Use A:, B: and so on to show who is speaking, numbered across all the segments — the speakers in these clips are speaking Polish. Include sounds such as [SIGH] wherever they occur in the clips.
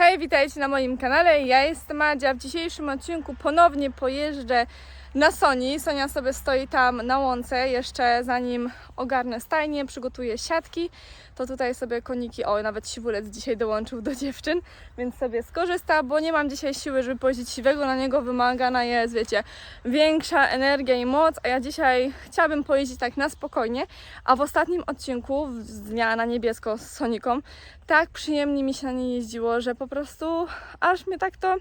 A: Hej, witajcie na moim kanale. Ja jestem Madzia. W dzisiejszym odcinku ponownie pojeżdżę na Soni. Sonia sobie stoi tam na łące, jeszcze zanim ogarnę stajnię, przygotuję siatki, to tutaj sobie koniki, o nawet siwulec dzisiaj dołączył do dziewczyn, więc sobie skorzysta, bo nie mam dzisiaj siły, żeby pojeździć siwego, na niego wymagana jest, wiecie, większa energia i moc, a ja dzisiaj chciałabym pojeździć tak na spokojnie, a w ostatnim odcinku z dnia na niebiesko z Soniką tak przyjemnie mi się na niej jeździło, że po prostu aż mnie tak to,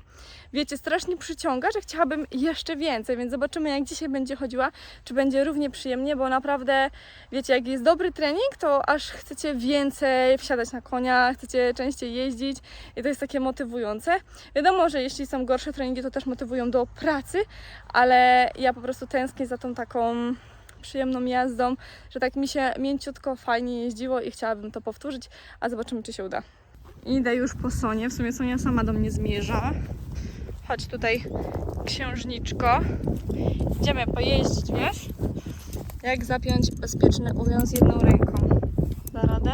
A: wiecie, strasznie przyciąga, że chciałabym jeszcze więcej, więc zobaczymy jak dzisiaj będzie chodziła, czy będzie równie przyjemnie, bo naprawdę, wiecie, jak jest dobry trening, to aż chcecie więcej wsiadać na konia, chcecie częściej jeździć i to jest takie motywujące. Wiadomo, że jeśli są gorsze treningi, to też motywują do pracy, ale ja po prostu tęsknię za tą taką przyjemną jazdą, że tak mi się mięciutko, fajnie jeździło i chciałabym to powtórzyć, a zobaczymy, czy się uda. Idę już po Sonie, w sumie Sonia sama do mnie zmierza. Chodź tutaj, księżniczko. Idziemy pojeździć, wiesz? Jak zapiąć bezpieczny uwiąz jedną ręką. Da radę?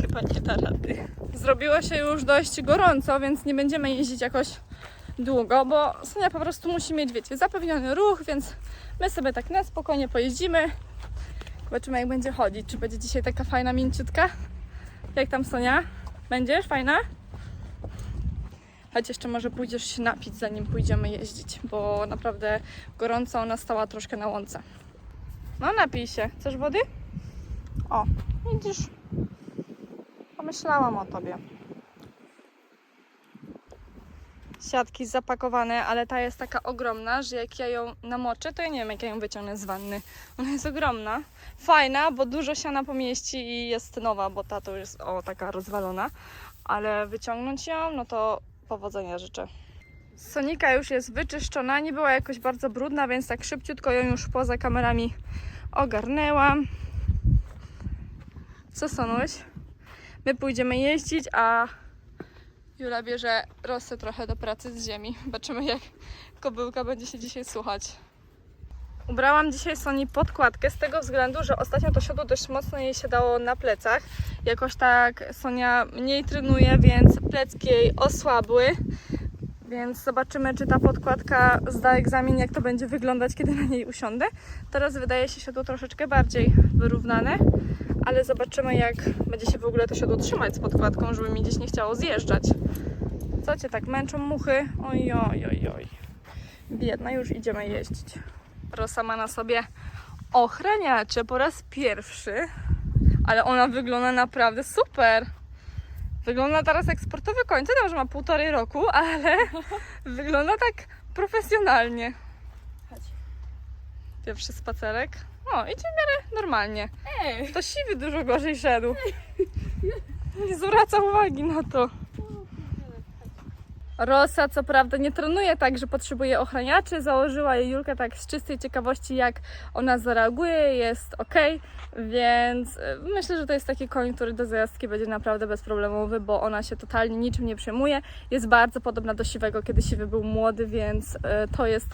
A: Chyba nie da rady. Zrobiło się już dość gorąco, więc nie będziemy jeździć jakoś długo, bo Sonia po prostu musi mieć, wiecie, zapewniony ruch, więc my sobie tak na spokojnie pojeździmy. Zobaczymy, jak będzie chodzić. Czy będzie dzisiaj taka fajna, mięciutka? Jak tam, Sonia? Będziesz fajna? Chodź jeszcze może pójdziesz się napić, zanim pójdziemy jeździć, bo naprawdę gorąco ona stała troszkę na łące. No napij się. Chcesz wody? O, widzisz? Pomyślałam o tobie. Siatki zapakowane, ale ta jest taka ogromna, że jak ja ją namoczę, to ja nie wiem, jak ja ją wyciągnę z wanny. Ona jest ogromna. Fajna, bo dużo siana pomieści i jest nowa, bo ta to jest o taka rozwalona. Ale wyciągnąć ją, no to powodzenia życzę. Sonika już jest wyczyszczona, nie była jakoś bardzo brudna, więc tak szybciutko ją już poza kamerami ogarnęłam. Co Sonuś? My pójdziemy jeździć, a Jula bierze Rosę trochę do pracy z ziemi. [LAUGHS] Zobaczymy jak kobyłka będzie się dzisiaj słuchać. Ubrałam dzisiaj Soni podkładkę z tego względu, że ostatnio to siodło dość mocno jej siadało na plecach. Jakoś tak Sonia mniej trenuje, więc plecki jej osłabły. Więc zobaczymy, czy ta podkładka zda egzamin, jak to będzie wyglądać, kiedy na niej usiądę. Teraz wydaje się siodło troszeczkę bardziej wyrównane, ale zobaczymy, jak będzie się w ogóle to siodło trzymać z podkładką, żeby mi gdzieś nie chciało zjeżdżać. Co cię tak męczą muchy? Oj, oj, oj, oj. Biedna, już idziemy jeździć. Rosa ma na sobie ochraniacze po raz pierwszy, ale ona wygląda naprawdę super. Wygląda teraz jak sportowy koń. Co że ma półtorej roku, ale [LAUGHS] wygląda tak profesjonalnie. Pierwszy spacerek. O, idzie w miarę normalnie.
B: Ej!
A: To siwy dużo gorzej szedł. Nie zwraca uwagi na to. Rosa co prawda nie trenuje tak, że potrzebuje ochraniaczy. Założyła jej Julka tak z czystej ciekawości, jak ona zareaguje, jest ok, więc y, myślę, że to jest taki koń, który do zajazdki będzie naprawdę bezproblemowy, bo ona się totalnie niczym nie przejmuje. Jest bardzo podobna do siwego, kiedy siwy był młody, więc y, to jest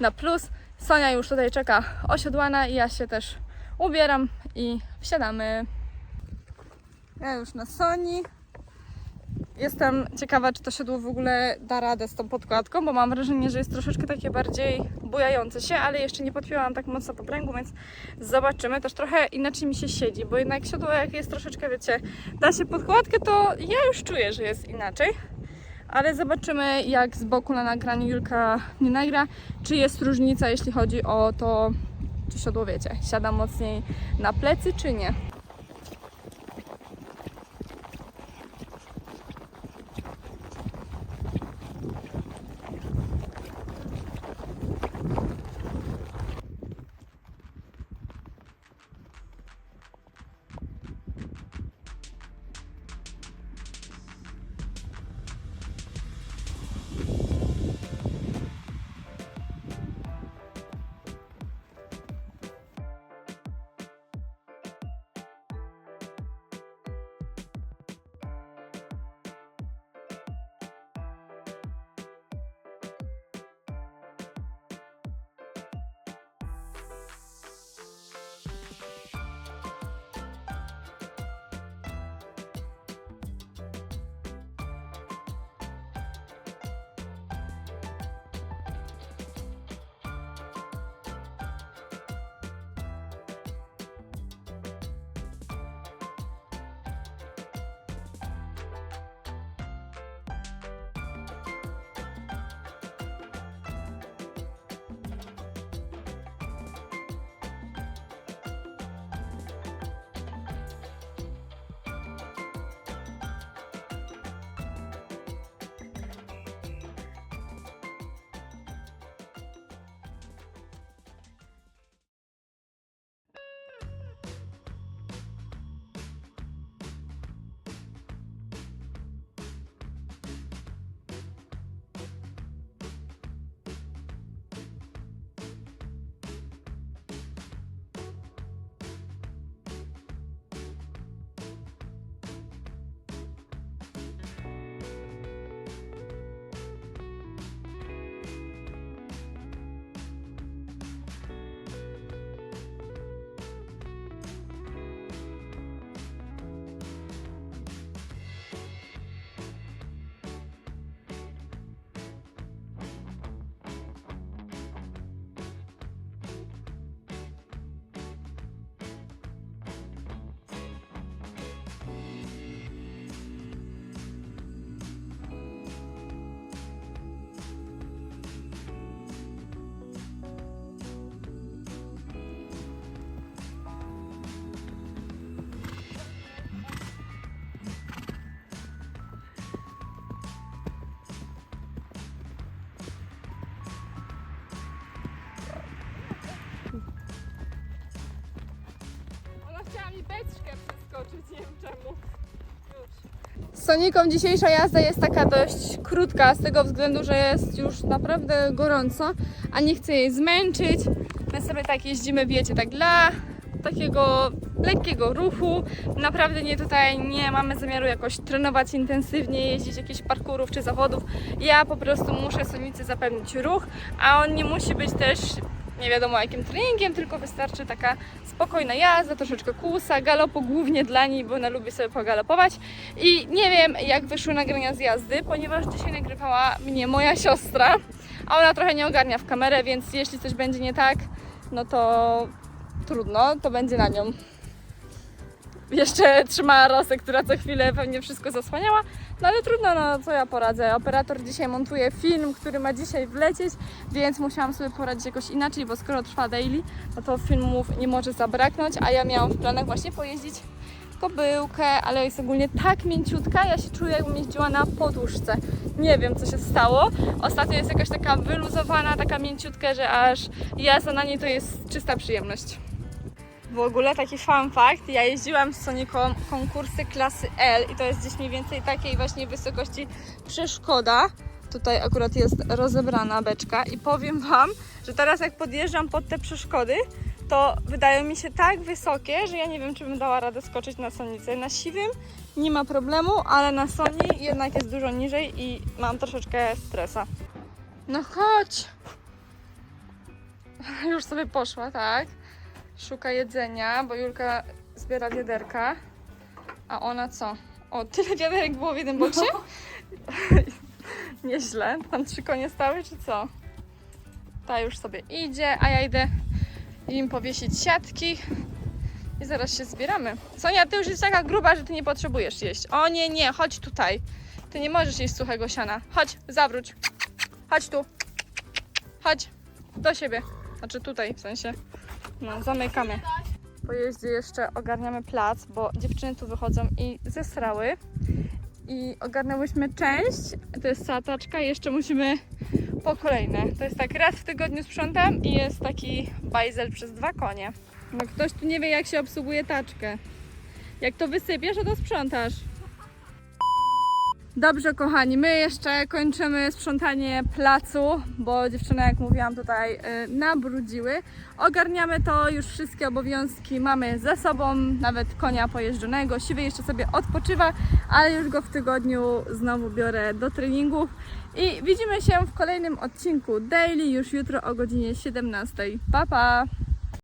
A: na plus. Sonia już tutaj czeka osiodłana i ja się też ubieram i wsiadamy. Ja już na Soni. Jestem ciekawa, czy to siodło w ogóle da radę z tą podkładką, bo mam wrażenie, że jest troszeczkę takie bardziej bujające się, ale jeszcze nie podpięłam tak mocno popręgu, więc zobaczymy. Też trochę inaczej mi się siedzi, bo jednak siodło jak jest troszeczkę, wiecie, da się podkładkę, to ja już czuję, że jest inaczej. Ale zobaczymy, jak z boku na nagraniu Julka nie nagra, czy jest różnica, jeśli chodzi o to, czy siodło, wiecie, siada mocniej na plecy, czy nie. Z Soniką dzisiejsza jazda jest taka dość krótka, z tego względu, że jest już naprawdę gorąco, a nie chcę jej zmęczyć. My sobie tak jeździmy, wiecie, tak dla takiego lekkiego ruchu. Naprawdę nie tutaj nie mamy zamiaru jakoś trenować intensywnie, jeździć jakichś parkurów czy zawodów. Ja po prostu muszę Sonicy zapewnić ruch, a on nie musi być też nie wiadomo jakim treningiem, tylko wystarczy taka spokojna jazda, troszeczkę kłusa, galopu głównie dla niej, bo ona lubi sobie pogalopować. I nie wiem jak wyszły nagrania z jazdy, ponieważ dzisiaj nagrywała mnie moja siostra, a ona trochę nie ogarnia w kamerę, więc jeśli coś będzie nie tak, no to trudno, to będzie na nią. Jeszcze trzymała Rosę, która co chwilę pewnie wszystko zasłaniała, no ale trudno, no co ja poradzę. Operator dzisiaj montuje film, który ma dzisiaj wlecieć, więc musiałam sobie poradzić jakoś inaczej, bo skoro trwa daily, no to filmów nie może zabraknąć, a ja miałam w planach właśnie pojeździć kobyłkę, ale jest ogólnie tak mięciutka, ja się czuję jakbym jeździła na poduszce. Nie wiem co się stało. Ostatnio jest jakaś taka wyluzowana, taka mięciutka, że aż jazda na niej to jest czysta przyjemność. W ogóle taki fun fact, ja jeździłam z Soniką konkursy klasy L i to jest gdzieś mniej więcej takiej właśnie wysokości przeszkoda. Tutaj akurat jest rozebrana beczka i powiem Wam, że teraz jak podjeżdżam pod te przeszkody, to wydają mi się tak wysokie, że ja nie wiem, czy bym dała radę skoczyć na Sonicy. Na siwym nie ma problemu, ale na Soni jednak jest dużo niżej i mam troszeczkę stresa. No chodź! [LAUGHS] Już sobie poszła, tak? Szuka jedzenia, bo Julka zbiera wiaderka. A ona co? O, tyle wiaderek było w jednym boksie? [LAUGHS] Nieźle. Tam trzy konie stały, czy co? Ta już sobie idzie, a ja idę im powiesić siatki. I zaraz się zbieramy. Sonia, ty już jest taka gruba, że ty nie potrzebujesz jeść. O nie, nie, chodź tutaj. Ty nie możesz jeść suchego siana. Chodź, zawróć. Chodź tu. Chodź. Do siebie. Znaczy tutaj, w sensie. No, zamykamy. Po jeździe jeszcze ogarniamy plac, bo dziewczyny tu wychodzą i zesrały. I ogarnęłyśmy część, to jest cała taczka, jeszcze musimy po kolejne. To jest tak raz w tygodniu sprzątam i jest taki bajzel przez dwa konie. No ktoś tu nie wie jak się obsługuje taczkę. Jak to wysypiesz, to sprzątasz. Dobrze, kochani, my jeszcze kończymy sprzątanie placu, bo dziewczyny, jak mówiłam, tutaj y, nabrudziły. Ogarniamy to, już wszystkie obowiązki mamy ze sobą, nawet konia pojeżdżonego. Siwy jeszcze sobie odpoczywa, ale już go w tygodniu znowu biorę do treningów. I widzimy się w kolejnym odcinku Daily już jutro o godzinie 17. Pa, pa!